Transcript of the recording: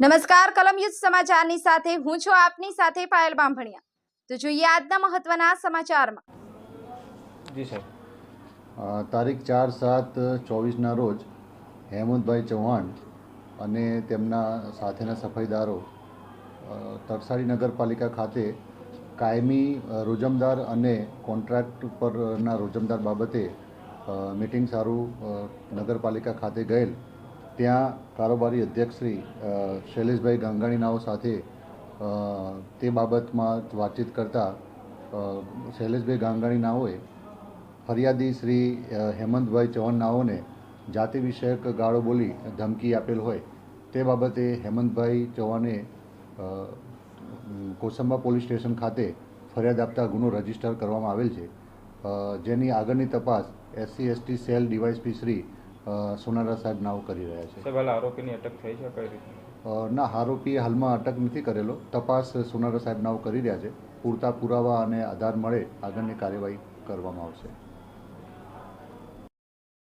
નમસ્કાર કલમયુદ્ધ સમાચારની સાથે હું છું આપની સાથે પાયલ બાંભણિયા. તો જોઈએ આજના મહત્વના સમાચારમાં. જી સર. તારીખ ચાર સાત ચોવીસના રોજ હેમંતભાઈ ચૌહાણ અને તેમના સાથેના સફાઈદારો તરસાડી નગરપાલિકા ખાતે કાયમી રોજમદાર અને કોન્ટ્રાક્ટ પરના રોજમદાર બાબતે મિટિંગ સારું નગરપાલિકા ખાતે ગયેલ. ત્યાં કારોબારી અધ્યક્ષ શ્રી શૈલેષભાઈ ગાંગાણીનાઓ સાથે તે બાબતમાં વાતચીત કરતાં શૈલેષભાઈ ગાંગાણીનાઓએ ફરિયાદી શ્રી હેમંતભાઈ ચૌહાણનાઓને જાતિ વિષયક ગાળો બોલી ધમકી આપેલ હોય, તે બાબતે હેમંતભાઈ ચૌહાણે કોસંબા પોલીસ સ્ટેશન ખાતે ફરિયાદ આપતા ગુનો રજિસ્ટર કરવામાં આવેલ છે. જેની આગળની તપાસ SC, ST, cell, DYSP Shri Sonara સાહેબ નાવ કરી રહ્યા છે. સાહેબ હાલ આરોપીની અટક થઈ છે કઈ રીતે? ના આરોપી હાલમાં અટક નથી કરેલો. તપાસ સોનારા સાહેબ નાવ કરી રહ્યા છે. પૂરતા પુરાવા અને આધાર મળે આગળની કાર્યવાહી કરવામાં આવશે.